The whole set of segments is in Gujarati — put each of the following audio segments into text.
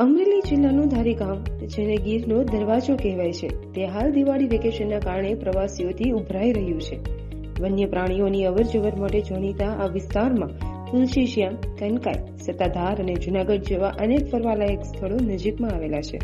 અમરેલી જિલ્લાનું ધારી ગામ જેને ગીરનો દરવાજો કહેવાય છે. તે હાલ દિવાળી વેકેશનના કારણે પ્રવાસીઓથી ઉભરાઈ રહ્યું છે. વન્ય પ્રાણીઓની અવરજવર માટે જાણીતા આ વિસ્તારમાં તુલસી શ્યામ, કનકાઈ, સત્તાધાર અને જુનાગઢ જેવા અનેક ફરવાલાયક સ્થળો નજીકમાં આવેલા છે.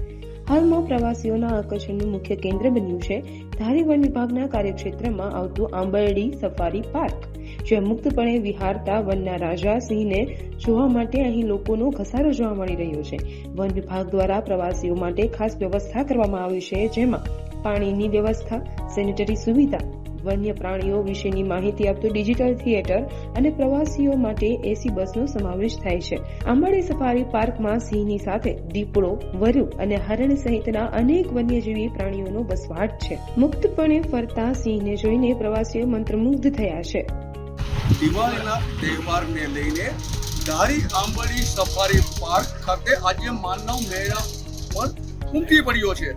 હાલમાં પ્રવાસીઓના આકર્ષણનું મુખ્ય કેન્દ્ર બન્યું છે ધારી વન વિભાગના કાર્યક્ષેત્રમાં આવતું આંબરડી સફારી પાર્ક. જ્યાં મુક્તપણે વિહારતા વનના રાજા સિંહને જોવા માટે અહીં લોકોનો ઘસારો જોવા મળી રહ્યો છે. વન વિભાગ દ્વારા પ્રવાસીઓ માટે ખાસ વ્યવસ્થા કરવામાં આવી છે, જેમાં પાણીની વ્યવસ્થા, સેનિટરી સુવિધા, વન્ય પ્રાણીઓ વિશેની માહિતી આપતું ડિજિટલ થિયેટર અને પ્રવાસીઓ માટે એસી બસનો સમાવેશ થાય છે. આંબાડી સફારી પાર્કમાં સિંહની સાથે દીપડો, વરુ અને હરણ સહિતના અનેક વન્યજીવી પ્રાણીઓનો વસવાટ છે. મુક્તપણે ફરતા સિંહને જોઈને પ્રવાસીઓ મંત્રમુગ્ધ થયા છે. દિવાળીના તહેવારને લઈને ધારી આંબળી સફારી પાર્ક ખાતે આજે માનવ મેળા પણ ઉમટી પડ્યો છે.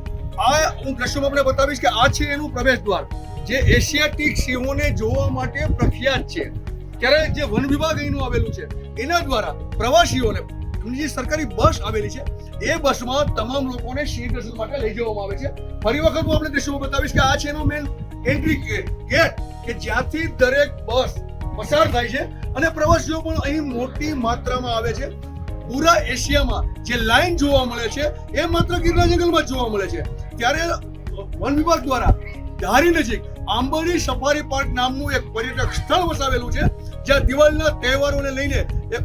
આ હું દ્રશ્યોમાં આપણે બતાવીશ કે આ છે એનું પ્રવેશ દ્વાર જે એશિયાટિક સિંહોને જોવા માટે પ્રખ્યાત છે. ત્યારે જે વન વિભાગ અહીંનું આવેલું છે, એના દ્વારા પ્રવાસીઓને જે સરકારી બસ આવેલી છે, એ બસમાં તમામ લોકોને સિંહ દર્શન માટે લઈ જવામાં આવે છે. ફરી વખત હું આપણે દ્રશ્યોમાં બતાવીશ કે આ છે એનો મેન એન્ટ્રી ગેટ કે જ્યાંથી દરેક બસ પસાર થાય છે અને પ્રવાસીઓ પણ અહીં મોટી માત્રામાં આવે છે. પૂરા એશિયામાં જે લાઈન જોવા મળે છે, એ માત્ર ગીરના જંગલમાં જોવા મળે છે. ત્યારે વન વિભાગ દ્વારા ધારી નજીક આંબરડી સફારી પાર્ક નામનું એક પર્યટક સ્થળ વસાવેલું છે, જ્યાં દિવાળીના તહેવારોને લઈને એક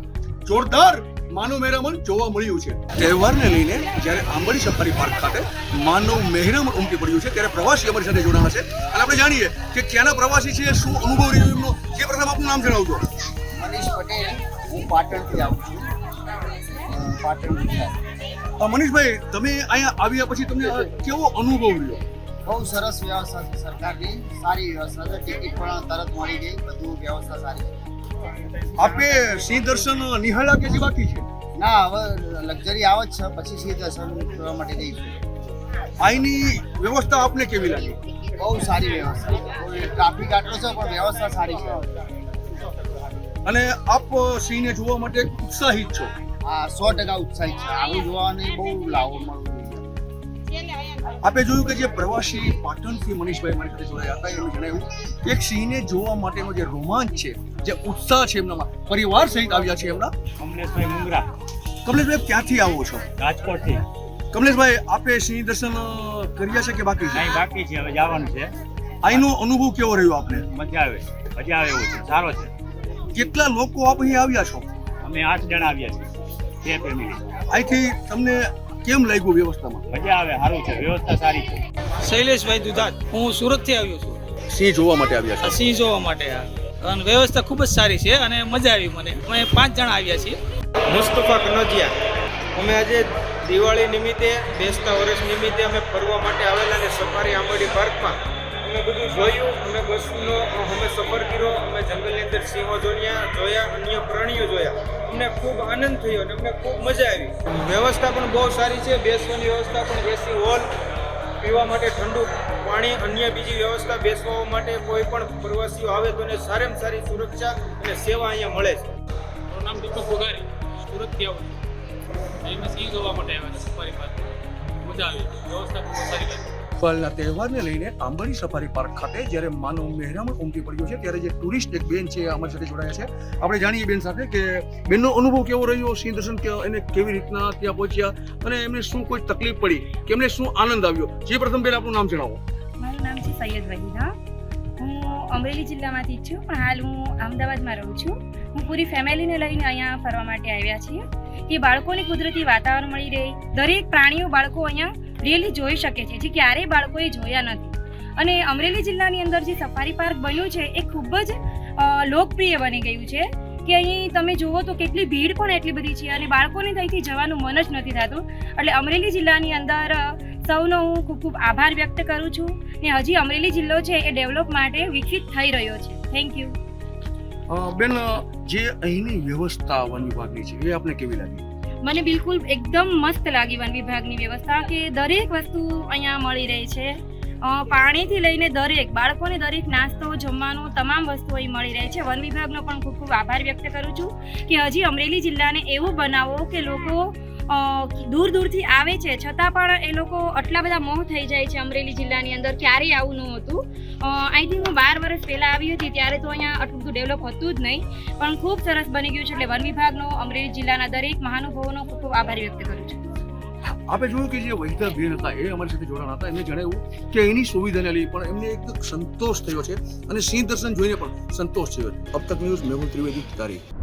જોરદાર માનવ મહેરામણ જોવા મળ્યું છે. તહેવારને લઈને જ્યારે આંબરડી સફારી પાર્ક ખાતે માનવ મહેરામણ ઉમટી પડ્યું છે, ત્યારે પ્રવાસી અમારી સાથે જોડાણા છે. અને આપણે જાણીએ કે ક્યાંના પ્રવાસી છે શું અનુભવ રહ્યો એમનો? એ પ્રથમ આપનું નામ જણાવજો. મનીષ પટેલ. હું પાટણથી આવું છું. પાટણ ગુજરાત. મનીષભાઈ તમે અહીંયા આવ્યા પછી તમને કેવો અનુભવ રહ્યો? બહુ સરસ વ્યવસ્થા છે સરકારની. સારી વ્યવસ્થા છે. ટિકિટ પણ તરત મળી ગઈ. બધું વ્યવસ્થા સારી છે. આપે સિંહ દર્શન નિહાળ્યા કે જે બાકી છે? ના હવે લક્ઝરી આવે જ છે. પછી સિંહ દર્શન કરવા માટે જઈશું. અહીંની વ્યવસ્થા આપને કેવી લાગી? બહુ સારી વ્યવસ્થા. ટ્રાફિક આટલો છે પણ વ્યવસ્થા સારી છે. અને આપ સિંહને જોવા માટે ઉત્સાહિત છો? હા સો ટકા ઉત્સાહિત છે. આવું જોવાની બહુ લાવો મળવું આપે જોયું કે જે પ્રવાસી પાટણથી મનીષભાઈ મારી સાથે જોડાયા હતા એમણે જણાવ્યું કે એક સિંહને જોવા માટેનો જે રોમાંચ છે જે ઉત્સાહ છે એમનામાં પરિવાર સહિત આવ્યા છે એમના? કમલેશભાઈ મુંગરા કમલેશભાઈ ક્યાંથી આવો છો? રાજકોટથી. કમલેશભાઈ આપે સિંહ દર્શન કર્યા છે કે બાકી છે? નહીં બાકી છે હવે જવાનું છે. અહીંનો અનુભવ કેવો રહ્યો આપને? મજા આવે મજા આવે એવું છે સારો છે. કેટલા લોકો આપ અહીં આવ્યા છો? અમે આઠ જણા આવ્યા છીએ બે ફેમિલી. અહીંથી તમને કેમ લાગ્યું વ્યવસ્થામાં? મજા આવે સારું છે વ્યવસ્થા સારી છે. શૈલેષભાઈ દુધાત હું સુરતથી આવ્યો છું. સિંહ જોવા માટે આવ્યા આ સિંહ જોવા માટે અને વ્યવસ્થા ખૂબ જ સારી છે અને મજા આવી મને. અમે પાંચ જણા આવ્યા છીએ. મુસ્તફા કનોજિયા. અમે આજે દિવાળી નિમિત્તે, બેસતા વર્ષ નિમિત્તે અમે ફરવા માટે આવેલા અને સફારી આંબોડી પાર્કમાં. અમે બધું જોયું, અમે બસનો, અમે સફર કર્યો, અમે જંગલની અંદર સિંહો જોયા જોયા, અન્ય પ્રાણીઓ જોયા. અમને ખૂબ આનંદ થયો અને અમને ખૂબ મજા આવી. વ્યવસ્થા પણ બહુ સારી છે, બેસવાની વ્યવસ્થા પણ એસી હોલ પીવા માટે ઠંડુ પાણી, અન્ય બીજી વ્યવસ્થા બેસવા માટે કોઈ પણ પ્રવાસીઓ આવે તો એને સારામાં સારી સુરક્ષા અને સેવા અહીંયા મળે છે. મારું નામ દીપક બુગારી સુરતથી અહીં જોવા માટે આવ્યા છે સફારી પાર્ક. મજા આવી વ્યવસ્થા ખૂબ સારી લાગી દિવાળીના તહેવારને લઈને આંબરી સફારી પાર્ક ખાતે જ્યારે માનવ મહેરામણ ઉમટી પડ્યું છે ત્યારે જે ટુરિસ્ટ એક બેન છે અમારી સાથે જોડાયા છે. આપણે જાણીએ બેન સાથે કે બેનનો અનુભવ કેવો રહ્યો? સિંહ દર્શન એને કેવી રીતના ત્યાં પહોંચ્યા? અને એમને શું કોઈ તકલીફ પડી? કે એમને શું આનંદ આવ્યો? જે પ્રથમ બેન આપનું નામ જણાવો. મારું નામ છે સૈયદ વહીદા. હું અમરેલી જિલ્લામાંથી જ છું પણ હાલ હું અમદાવાદમાં રહું છું. હું પૂરી ફેમિલીને લઈને અહીંયા ફરવા માટે આવ્યા છીએ. કે બાળકોને કુદરતી વાતાવરણ મળી રહે. દરેક પ્રાણીઓ બાળકો અહીંયા રિયલી જોઈ શકે છે. જે ક્યારેય બાળકોએ જોયા નથી. અને અમરેલી જિલ્લાની અંદર જે સફારી પાર્ક બન્યું છે, એ ખૂબ જ લોકપ્રિય બની ગયું છે. કે અહીં તમે જુઓ તો કેટલી ભીડ પણ એટલી બધી છે અને બાળકોને ત્યાંથી જવાનું મન જ નથી થતું. એટલે અમરેલી જિલ્લાની અંદર સૌનો હું ખૂબ ખૂબ આભાર વ્યક્ત કરું છું. ને હજી અમરેલી જિલ્લો છે એ ડેવલપ માટે વિકસિત થઈ રહ્યો છે. થેન્ક યુ બેન, જે અહીંની વ્યવસ્થા વન વિભાગની છે, એ આપને કેવી લાગી? મને બિલકુલ એકદમ મસ્ત લાગી વન વિભાગની વ્યવસ્થા કે દરેક વસ્તુ અહીંયા મળી રહી છે. પાણીથી લઈને દરેક, બાળકોને દરેક નાસ્તો, જમવાનું, તમામ વસ્તુ અહીં મળી રહે છે. વન વિભાગનો પણ ખૂબ ખૂબ આભાર વ્યક્ત કરું છું કે હજી અમરેલી જિલ્લાને એવું બનાવો કે લોકો દૂર દૂરથી આવે છે. છતાં પણ એ લોકો આટલા બધા મોહ થઈ જાય છે અમરેલી જિલ્લાની અંદર, ક્યારેય આવું નહોતું હતું. આઈ થિંક હું બાર વર્ષ પહેલાં આવી હતી ત્યારે તો અહીંયા આટલું બધું ડેવલપ હતું જ નહીં. પણ ખૂબ સરસ બની ગયું છે એટલે વન વિભાગનો, અમરેલી જિલ્લાના દરેક મહાનુભાવોનો ખૂબ ખૂબ આભાર વ્યક્ત કરું છું. આપણે જોયું કે જે વહીતા બેન હતા, એ અમારી સાથે જોડાણ હતા. એમને જણાવ્યું કે એની સુવિધાને લઈ પણ એમને એક સંતોષ થયો છે. અને સિંહ દર્શન જોઈને પણ સંતોષ થયો અબ તક ન્યૂઝ, મેહુલ ત્રિવેદી, તારીખ.